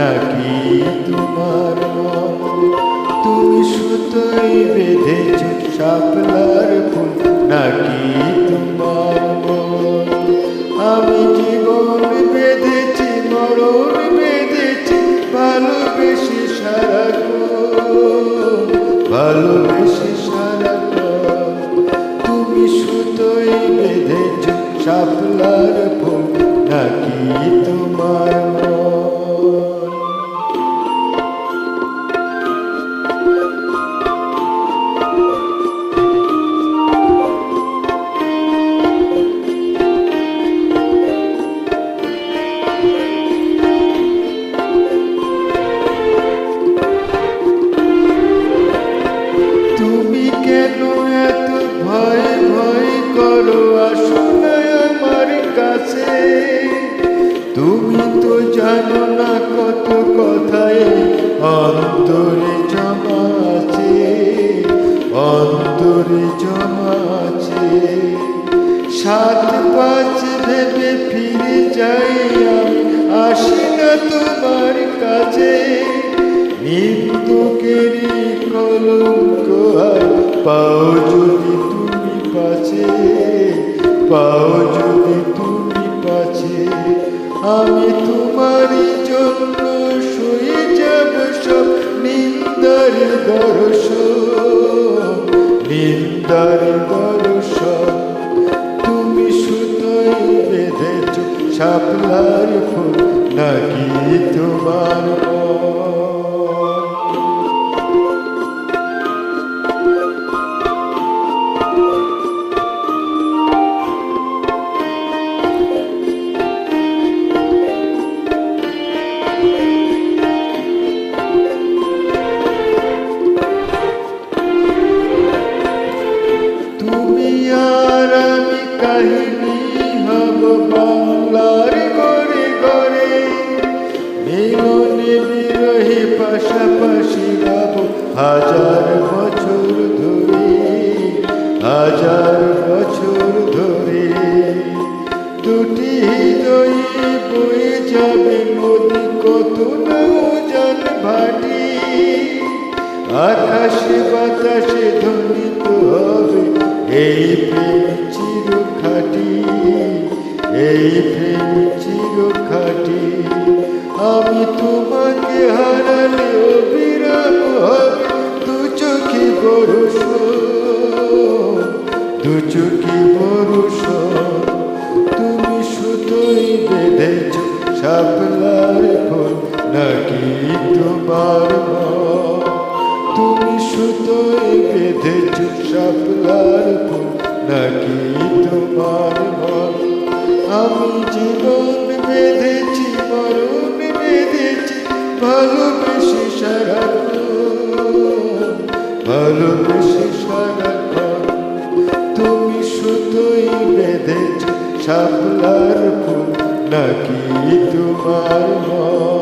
নাকি তোমার তুমি সুতোই বেঁধেছ শাপলার ফুল, নাকি তোমার আমি জীবন বেঁধেছি, মরণ বেঁধেছি, ভালোবেসে সারা ভালোবেসে সারা তুমি সুতোই বেঁধেছ শাপলার কথাই অন্তরে জমা আছে, অন্তরে জমা আছে। সাত পাঁচ ভেবে ফিরে যাই আমি, আসি না তোমার কাছে। মৃত্যুকেরই কলঙ্ক পাও যদি তুমি পাছে, পাও যদি তুমি পাছে, আমি তোমারই জন্য দর্শন নিন্দার দর্শন তুমি সুতোই বেঁধেছ শাপলার ফুল নাকি তোমার কাহিনী হব বাংলার গড়ে গড়ে। মিলনে পাশাপাশি রব হাজার হাজার ভাটি। আকাশে বাতাসে ধ্বনিত হবে এই প্রেম চির খাটি এই প্রেম চির খাটি আমি তোমাকে হারালে অবিরাম হবে, দু চোখে বরস দু চোখে বরস তুমি সুতোই বেঁধেছ শাপলার ফুল, নাকি তোমার তুমি সুতোয় বেঁধেছ শাপলার ফুল নাকি তোমার মন? আমি জীবন বেঁধেছি, মরণ বেঁধেছি, ভালোবেসে সারা ভালোবেসে সারা তুমি সুতোই বেঁধেছ শাপলার ফুল, নাকি তোমার মন?